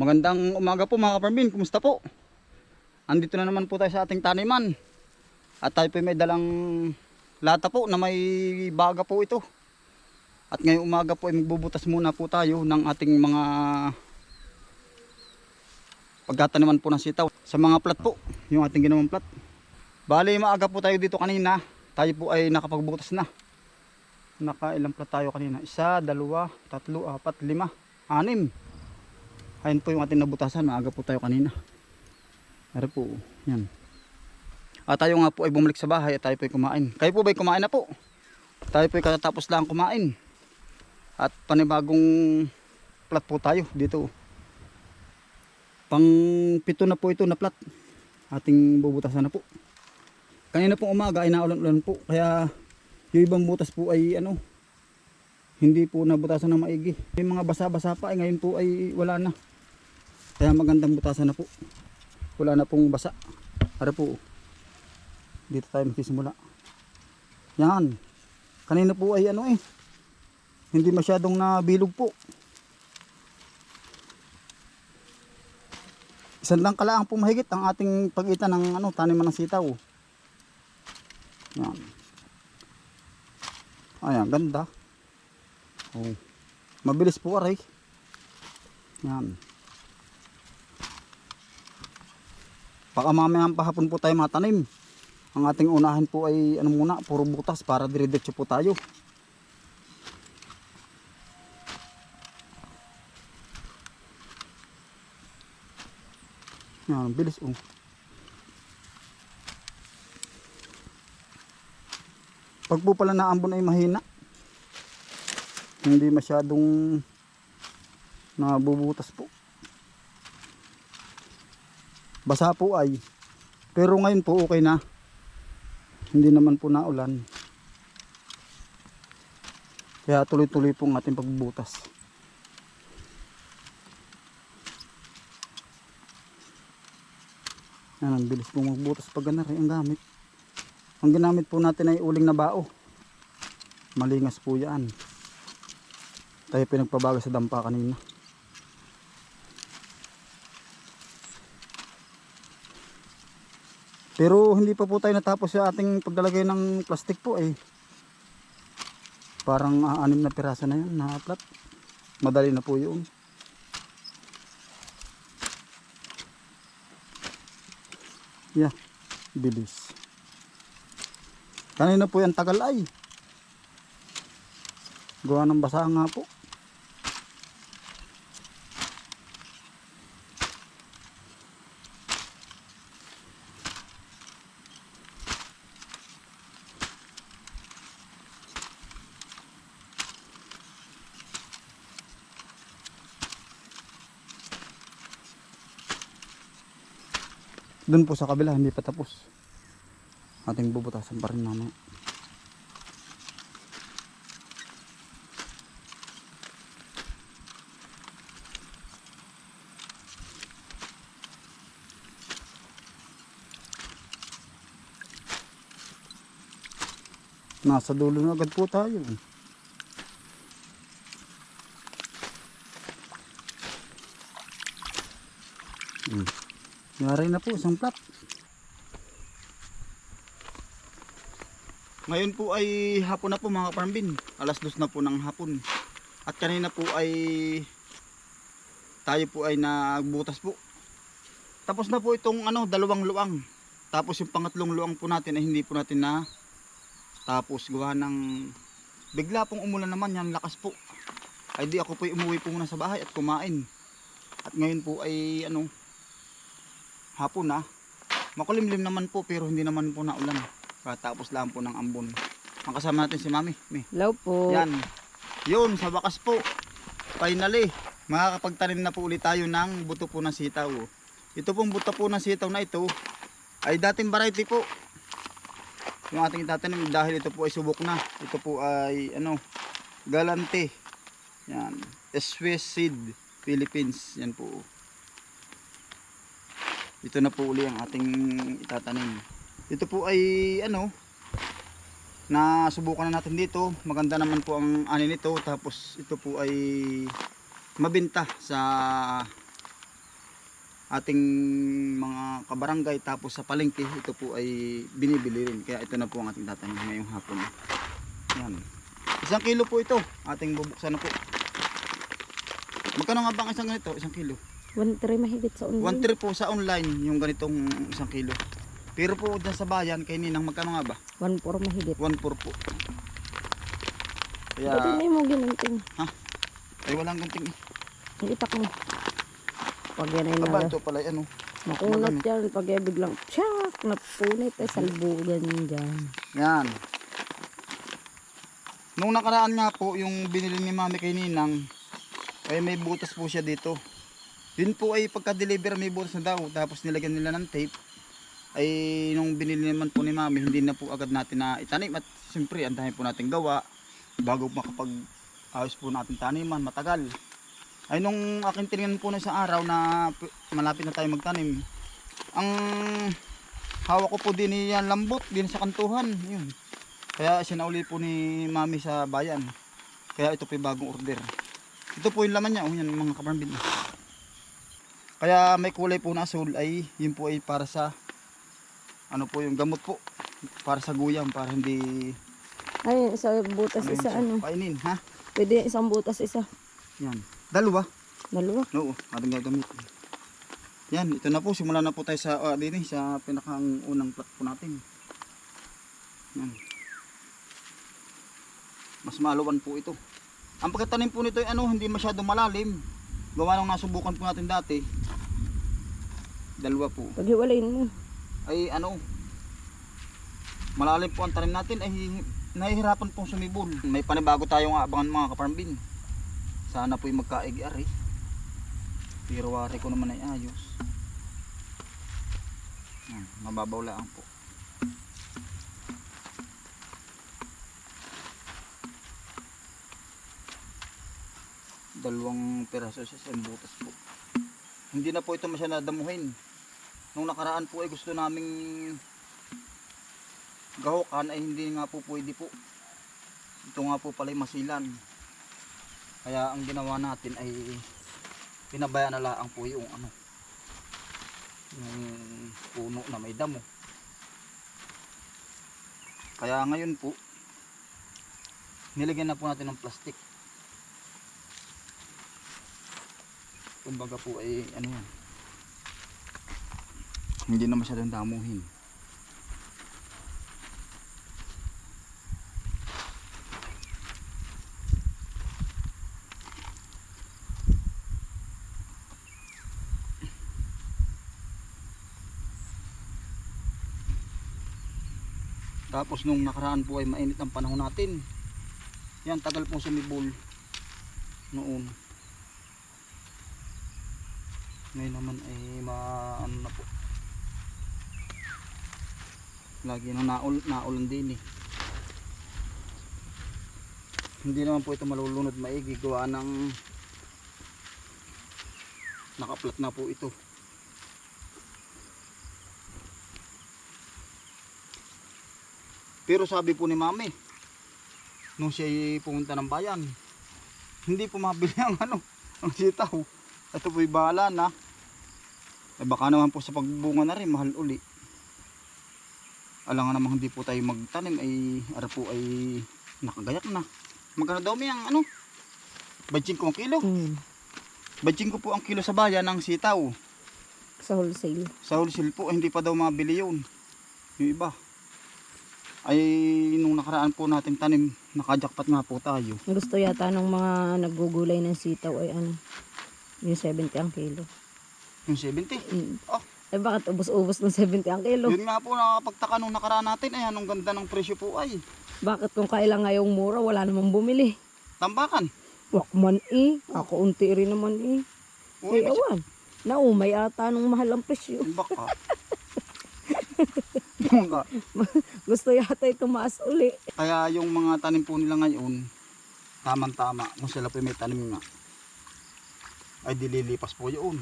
Magandang umaga po mga kaparmin, kumusta po? Andito na naman po tayo sa ating taniman. At tayo po may dalang lata po na may baga po ito. At ngayong umaga po ay magbubutas muna po tayo ng ating mga pagtataniman po ng sitaw. Sa mga plat po, yung ating ginawang plat. Bali maaga po tayo dito kanina. Tayo po ay nakapagbutas na. Nakailang plat tayo kanina. Isa, dalawa, tatlo, apat, lima, anim. Ayun po yung ating nabutasan. Maaga po tayo kanina. Pero po, yan. At tayo nga po ay bumalik sa bahay at tayo po ay kumain. Kayo po ba kumain na po? Tayo po ay katatapos lang kumain. At panibagong plat po tayo dito. Pang pito na po ito na plat. Ating bubutasan na po. Kanina pong umaga ay naulan-ulan po. Kaya yung ibang butas po ay ano, hindi po nabutasan ng maigi. Yung mga basa-basa pa ay ngayon po ay wala na. Kaya magandang butasan na po. Wala na pong basa. Para po. Dito tayo magsisimula. Yan. Kanina po ay ano eh. Hindi masyadong nabilog po. Isang lang kalaang po mahigit ang ating pagitan ng ano, taniman ng sitaw. Yan. Ayan, ganda. Oh. Mabilis po aray. Yan. Baka mamayang pahapon po tayo matanim. Ang ating unahin po ay ano muna, puro butas para diretso po tayo. Yan, bilis oh. Pag po pala naambon ay mahina. Hindi masyadong nabubutas po. Basa po ay. Pero ngayon po okay na. Hindi naman po naulan. Kaya tuloy-tuloy po ang ating pagbubutas. Yan, ang bilis po magbutas pag ganari ang gamit. Ang ginamit po natin ay uling na bao. Malingas po yan. Tayo pinagpabaga sa dampa kanina. Pero hindi pa po tayo natapos sa ating paglalagay ng plastic po eh. Parang ah, anim na piraso na yan na plat. Madali na po yun. Yeah, bilis. Kanina po yan tagal ay. Gawa ng basa nga po. Doon po sa kabila, hindi pa tapos. Ating bubutasan pa rin naman. Nasa dulo na agad po tayo. Hmm. Yari na po, isang plat. Ngayon po ay hapon na po mga farmbin. Alas dos na po ng hapon. At kanina po ay tayo po ay nagbutas po. Tapos na po itong ano, dalawang luang. Tapos yung pangatlong luang po natin ay hindi po natin na tapos gawa ng bigla pong umulan naman yan lakas po. Ay di ako po umuwi po muna sa bahay at kumain. At ngayon po ay ano hapon na. Makulimlim naman po pero hindi naman po naulan. Katapos lang po ng ambon. Ang kasama natin si Mami. Mi. Hello po. Yan. Yun, sa wakas po. Finally, makakapagtanim na po ulit tayo ng buto po ng sitaw. Ito pong buto po ng sitaw na ito ay dating variety po. Yung ating tatanim dahil ito po ay subok na. Ito po ay ano, galante. Yan. Swiss seed Philippines. Yan po. Ito na po uli ang ating itatanim. Ito po ay ano, nasubukan na natin dito. Maganda naman po ang ani nito. Tapos ito po ay mabenta sa ating mga kabarangay. Tapos sa palengke ito po ay binibili rin. Kaya ito na po ang ating tatanim ngayong hapon. Yan. Isang kilo po ito. Ating bubuksan na po. Magkano nga ba ang isang ganito? Isang kilo One tray mahigit sa online. One tray po sa online yung ganitong isang kilo. Pero po dyan sa bayan kay Ninang magkano nga ba? One four mahigit. One four po. Pwede Kaya na mo ginanting. ay walang gunting eh. Ang itak mo. Pag yan ay Aba na, ito pala ano. makunat yan. Pag yan biglang, tsak, napunit ay salbugan dyan. Yan. Nung nakaraan nga po yung binili ni Mami kay Ninang ay may butas po siya dito. Yun po ay pagka-deliver may butas na daw tapos nilagyan nila ng tape. Ay nung binili naman po ni Mami hindi na po agad natin na itanim. At siyempre ang dami po natin gawa bago makapag ayos po natin taniman matagal. Ay nung akin tinignan po na isang araw na malapit na tayo magtanim ang hawak ko po din yan lambot din sa kantuhan. Yun. Kaya sinauli po ni mami sa bayan. Kaya ito po yung bagong order. Ito po yung laman niya oh yan mga kaparambin kaya may kulay po na asul ay yun po ay para sa ano po yung gamot po para sa guyam para hindi Ay, isa butas ano isa ano. kainin ha Pwede isang butas isa. yan dalawa Dalawa. Oo, ating gagamit. Yan, ito na po. Simula na po tayo sa, uh, din, eh, sa pinakang unang plot po natin. Yan. Mas maluwan po ito. Ang pagkatanim po nito ay ano, hindi masyado malalim. Gawa nang nasubukan po natin dati. Dalawa po. Paghiwalayin mo. Ay ano, malalim po ang tanim natin ay nahihirapan pong sumibol. May panibago tayong abangan mga kaparambin. Sana po'y magkaigi-ari. Pero wari ko naman ay ayos. Yan, mababaw lang po. Dalawang peraso sa isang butas po. Hindi na po ito masyadong damuhin. Nung nakaraan po ay gusto naming gahukan ay hindi nga po pwede po. Ito nga po pala masilan. Kaya ang ginawa natin ay pinabayaan na lang po yung ano yung puno na may damo. Kaya ngayon po nilagyan na po natin ng plastic. Kumbaga po ay ano yan. Hindi na masyadong damuhin. Tapos nung nakaraan po ay mainit ang panahon natin. Yan, tagal pong sumibol noon. Ngayon naman ay maano na po. Lagi na naul, naulan din eh. Hindi naman po ito malulunod maigi. Gawa ng nakaplat na po ito. Pero sabi po ni mami, nung siya pumunta ng bayan, hindi po mabili ang ano, ang sitaw. Ito po bahala na. Eh baka naman po sa pagbunga na rin, mahal uli. Alam nga namang hindi po tayo magtanim, ay ara po ay nakagayak na. Magkano daw may ang ano? Badjing ko ang kilo. Badjing ko po ang kilo sa bayan ng sitaw. Sa wholesale. Sa wholesale po, hindi pa daw mabili yun. Yung iba. Ay, nung nakaraan po natin tanim, nakajakpat nga po tayo. Gusto yata ng mga naggugulay ng sitaw ay ano, yung 70 ang kilo. Yung 70. Mm. Oh. Eh bakit ubos-ubos ng 70 ang kilo? Yun nga po nakapagtaka nung nakaraan natin. Ay, anong ganda ng presyo po ay. Bakit kung kailang ngayong mura, wala namang bumili? Tambakan. Wakman eh. Ako unti rin naman eh. Uy, Eh, awan. Naumay ata nung mahal ang presyo. baka. Baka. Gusto yata ay tumaas uli. Kaya yung mga tanim po nila ngayon, tamang-tama. Kung sila po may tanim nga, ay dililipas po yun.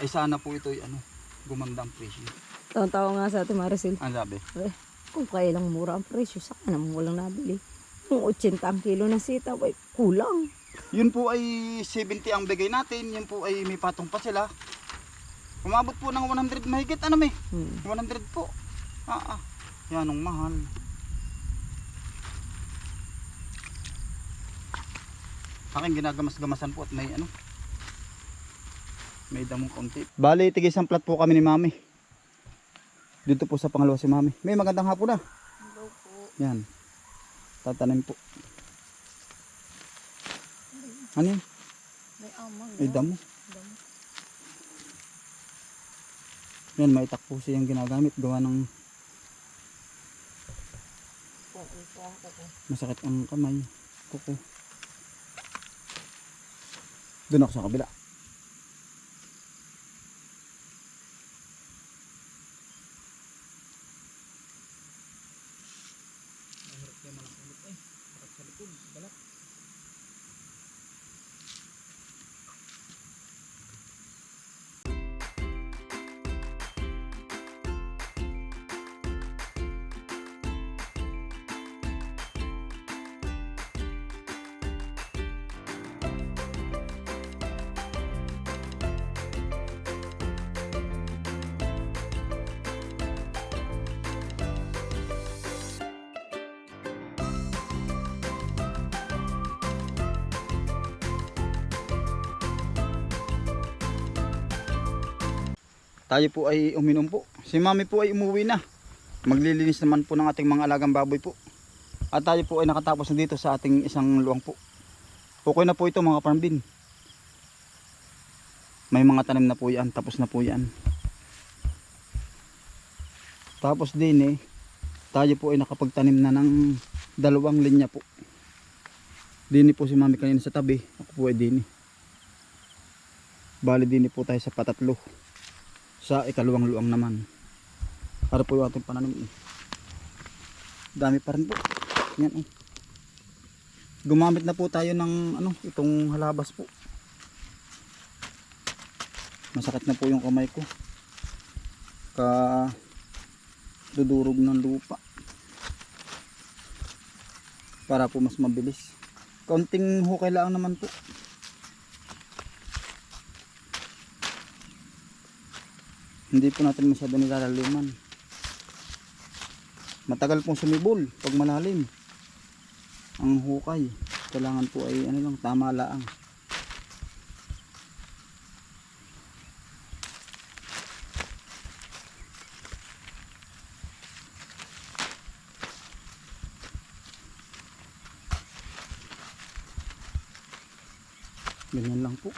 Ay sana po ito ay ano, gumanda ang presyo. Tawa-tawa nga sa ating Maricel. Ang sabi? Eh, kung kailang mura ang presyo, saka naman walang nabili. Kung 80 ang kilo ng sitaw, ay kulang. Yun po ay 70 ang bigay natin. Yun po ay may patong pa sila. Umabot po ng 100 mahigit. Ano may? Hmm. 100 po. Ah, ah. Yan ang mahal. Aking ginagamas-gamasan po at may ano. May damong konti. Bali, tigis ang plat po kami ni Mami. Dito po sa pangalawa si Mami. May magandang hapon na. Hello po. Yan. Tatanim po. Ano yun? May amang. May damo. Damo. Yan, may takpo siyang ginagamit. Gawa ng masakit ang kamay. Kuko. Doon ako sa kabila. Tayo po ay uminom po. Si mami po ay umuwi na. Maglilinis naman po ng ating mga alagang baboy po. At tayo po ay nakatapos na dito sa ating isang luwang po. Okay na po ito mga farm bin. May mga tanim na po yan. Tapos na po yan. Tapos din eh. Tayo po ay nakapagtanim na ng dalawang linya po. Dini po si mami kanina sa tabi. Ako po ay dini. Bali dini po tayo sa patatlo sa ikaluwang luang naman. Para po yung ating pananim eh. dami pa rin po. Yan eh. gumamit na po tayo ng ano itong halabas po. Masakit na po yung kamay ko. Ka dudurog ng lupa. Para po mas mabilis. Kaunting hukay lang naman po hindi po natin masyado nilalaliman matagal pong sumibol pag malalim. Ang hukay. Kailangan po ay ano lang tama laang. Ganyan lang po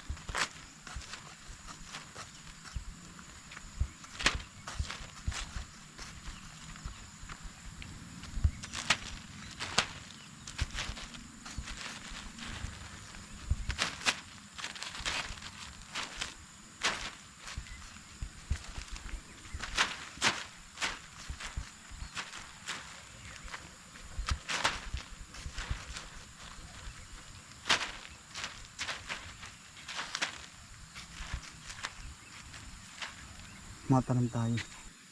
matanim tayo.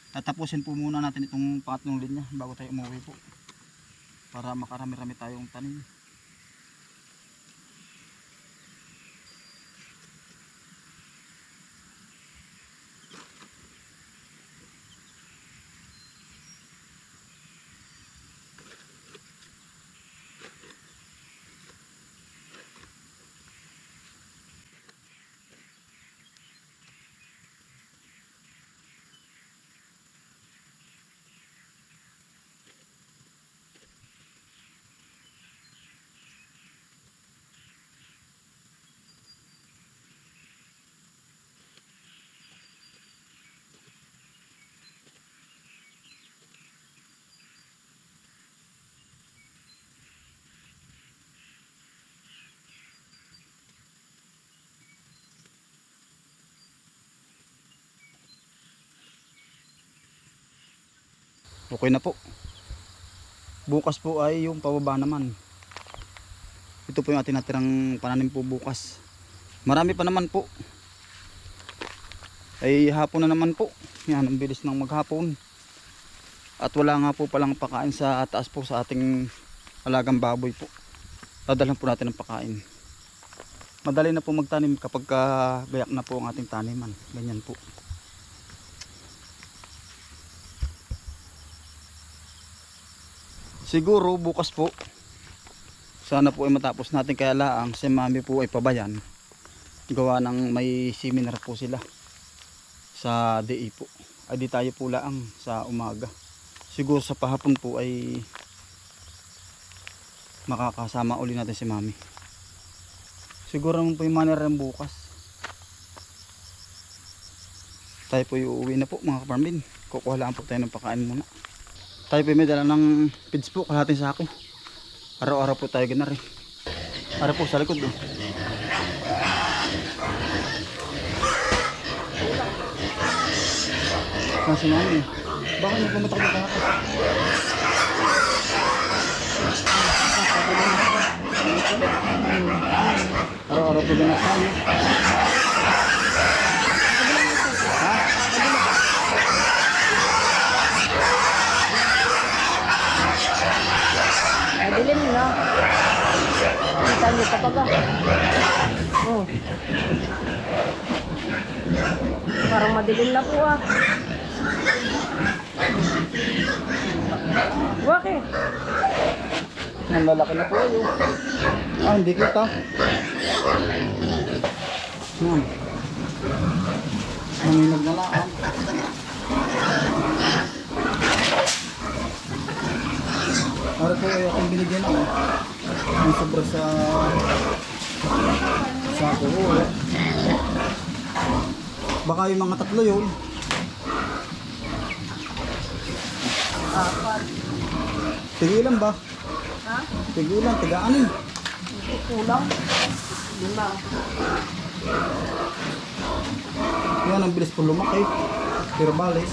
Tatapusin po muna natin itong pangatlong linya bago tayo umuwi po. Para makarami-rami tayong tanim. Okay na po. Bukas po ay yung pababa naman. Ito po yung ating natirang pananim po bukas. Marami pa naman po. Ay hapon na naman po. Yan, ang bilis ng maghapon. At wala nga po palang pakain sa taas po sa ating alagang baboy po. Dadalhan po natin ng pakain. Madali na po magtanim kapag ka gayak na po ang ating taniman. Ganyan po. Siguro bukas po. Sana po ay matapos natin kaya laang si mami po ay pabayan. Gawa ng may seminar po sila sa DE po. Ay di tayo po laang sa umaga. Siguro sa pahapon po ay makakasama uli natin si mami. Siguro naman po yung manner bukas. Tayo po uuwi na po mga kaparmin. Kukuha lang po tayo ng pakain muna. Tayo po may dala ng pids po, kalahating sako. Araw-araw po tayo ganari. Ara po sa likod oh. Kasi mami, baka may pumatak na tayo. Araw-araw po ganap tayo. Na. Kita niyo pa ba? Oh. Parang madilim na po ah. Bakit? Ang lalaki na po yun. Ah, hindi kita. Yan. Nanginog na lang. Para po ay akong binigyan ako. Ang sobra sa sa ako. oh. Baka yung mga tatlo yun. Apat. Tigilan ba? Ha? Tigilan, tiga-anin. Hindi kulang. Lima. Yan ang bilis po lumaki. Pero balis.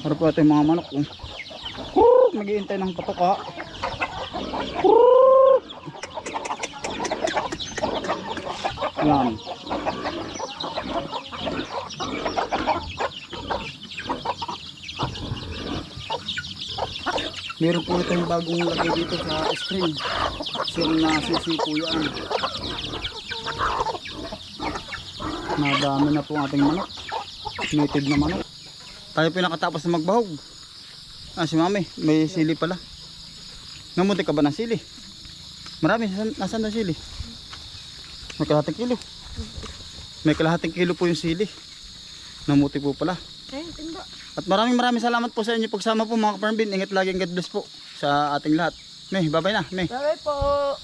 Para po yung mga manok. Oh. Krrrr, Nag-iintay ng patoka. Krrrr. Yan. Meron po ito yung bagong lagay dito sa screen. Siyang nasisipo yan. Madami na po ating manok. Native na manok. Tayo po nakatapos na magbahog. Ah, si mami, may sili pala. Namunti ka ba ng sili? Marami, nasan, nasan na sili? May kalahating kilo. May kalahating kilo po yung sili. Namuti po pala. At maraming maraming salamat po sa inyo pagsama po mga kaparambin. Ingat lagi God bless po sa ating lahat. May, babay na. May. Bye po.